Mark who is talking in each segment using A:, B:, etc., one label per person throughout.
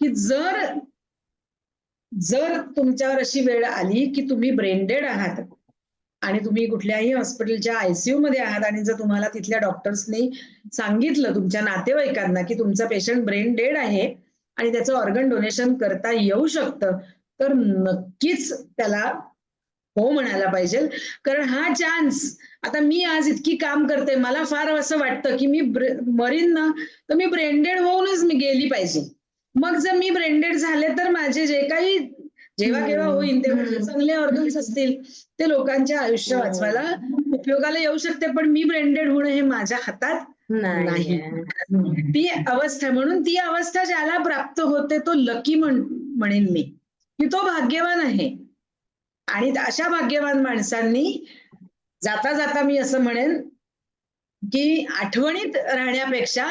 A: की जर जर तुमच्यावर अशी वेळ आली की तुम्ही ब्रेनडेड आहात आणि तुम्ही कुठल्याही हॉस्पिटलच्या आयसीयू मध्ये आहात आणि जर तुम्हाला तिथल्या डॉक्टर्सनी सांगितलं तुमच्या नातेवाईकांना की तुमचा पेशंट ब्रेन डेड आहे आणि त्याचं ऑर्गन डोनेशन करता येऊ शकतं तर नक्कीच त्याला हो म्हणायला पाहिजे. कारण हा चान्स आता मी आज इतकी काम करते मला फार असं वाटतं की मी मरीन ना तर मी ब्रेंडेड होऊनच मी गेली पाहिजे. मग जर मी ब्रेंडेड झाले तर माझे जे काही जेव्हा केव्हा होईल तेव्हा जे चांगले ऑर्गन्स असतील ते लोकांच्या आयुष्य
B: हो.
A: वाचवायला उपयोगाला येऊ शकते पण मी ब्रेंडेड होणं हे माझ्या हातात
B: नाही.
A: ती अवस्था म्हणून ती अवस्था ज्याला प्राप्त होते तो लकी म्हण म्हणेन मी की तो भाग्यवान आहे. आणि अशा भाग्यवान माणसांनी जाता जाता मी असं म्हणेन की आठवणीत राहण्यापेक्षा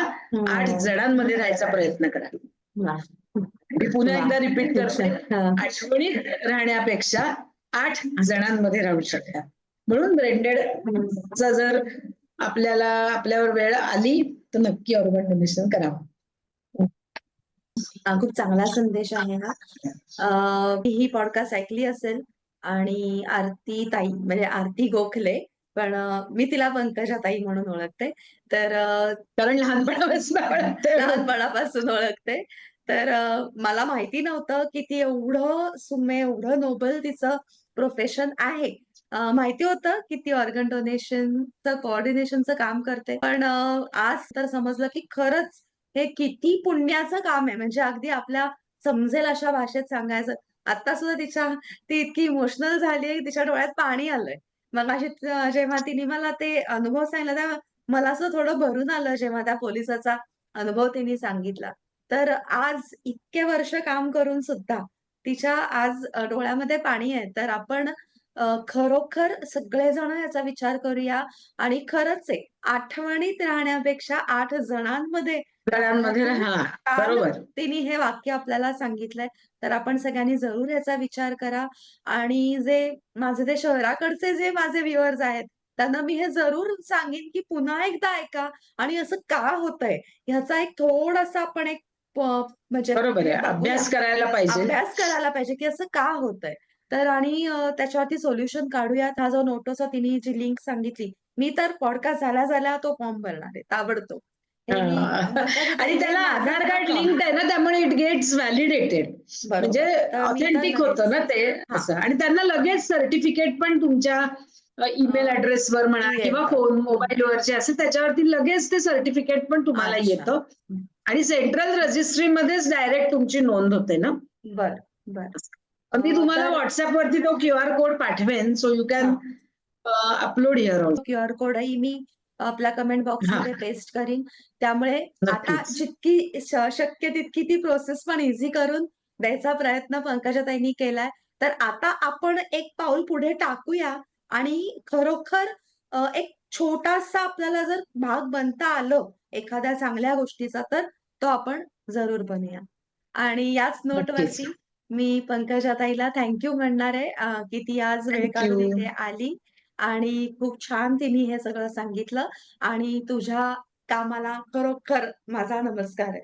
A: आठ जणांमध्ये राहायचा प्रयत्न करा. मी पुन्हा एकदा रिपीट करते. आठवणीत राहण्यापेक्षा आठ जणांमध्ये राहू शकता. म्हणून ब्रेंडेड चा जर आपल्याला आपल्यावर वेळ आली तर नक्की ऑर्गन डोनेशन करावं
B: खूप चांगला संदेश आहे हा. ही पॉडकास्ट ऐकली असेल आणि आरती ताई म्हणजे आरती गोखले पण मी तिला पंकजा ताई म्हणून ओळखते. तर
A: कारण लहानपणापासून.
B: लहानपणापासून ओळखते. तर मला माहिती नव्हतं की ती एवढं सुमे एवढं नोबल तिचं प्रोफेशन आहे. माहिती होतं की ती ऑर्गन डोनेशनचं कोऑर्डिनेशनचं काम करते. पण आज तर समजलं की खरंच हे किती पुण्याचं काम आहे. म्हणजे अगदी आपल्या समजेल अशा भाषेत सांगायचं. आता सुद्धा तिच्या ती इतकी इमोशनल झाली तिच्या डोळ्यात पाणी आलंय. मग अशी जेव्हा तिने मला ते अनुभव सांगितला तेव्हा मला असं थोडं भरून आलं जेव्हा त्या पोलिसाचा अनुभव तिने सांगितला. तर आज इतके वर्ष काम करून सुद्धा तिच्या आज डोळ्यामध्ये पाणी आहे. तर आपण खरोखर सगळेजण याचा विचार करूया. आणि खरंच आहे आठवणीत राहण्यापेक्षा आठ जणांमध्ये तिने हे वाक्य आपल्याला सांगितलंय. तर आपण सगळ्यांनी जरूर याचा विचार करा. आणि जे माझे ते शहराकडचे जे माझे व्ह्युअर्स आहेत त्यांना मी हे जरूर सांगेन की पुन्हा एकदा ऐका. आणि असं का होतंय? ह्याचा एक थोडासा आपण एक म्हणजे
A: बरोबर आहे
B: बघूया.
A: अभ्यास करायला पाहिजे
B: अभ्यास करायला पाहिजे की असं का होतंय तर आणि त्याच्यावरती सोल्युशन काढूयात हा जो नोटोचा तिने जी लिंक सांगितली मी तर पॉडकास्ट झाल्या झाल्या तो फॉर्म भरणार आहे ताबडतोब. पंकजाताई
A: आणि त्याला आधार कार्ड. लिंक आहे ना त्यामुळे इट गेट्स व्हॅलिडेटेड. म्हणजे ऑथेंटिक होतं ना ते. असं आणि त्यांना लगेच सर्टिफिकेट पण तुमच्या ईमेल ऍड्रेसवर म्हणा. किंवा फोन मोबाईलवर जे असेल त्याच्यावरती लगेच ते सर्टिफिकेट पण तुम्हाला. येतं आणि सेंट्रल रजिस्ट्रीमध्येच डायरेक्ट तुमची नोंद होते ना?
B: बर बर.
A: मी तुम्हाला व्हॉट्सअप वरती तो क्यू आर कोड पाठवेन so you can upload here
B: Q R कोडही मी आपल्या कमेंट बॉक्समध्ये पेस्ट करीन. त्यामुळे आता. जितकी शक्य तितकी ती प्रोसेस पण इझी करून द्यायचा प्रयत्न पंकजाताईंनी केलाय. तर आता आपण एक पाऊल पुढे टाकूया आणि खरोखर एक छोटासा आपल्याला जर भाग बनता आलं एखाद्या चांगल्या गोष्टीचा तर तो आपण जरूर बनूया. आणि याच नोटवरती मी पंकजाताईला थँक्यू म्हणणार आहे. की ती आज वेळ काढून. इथे आली आणि खूप छान तिने हे सगळं सांगितलं. आणि तुझ्या कामाला खरोखर माझा नमस्कार आहे.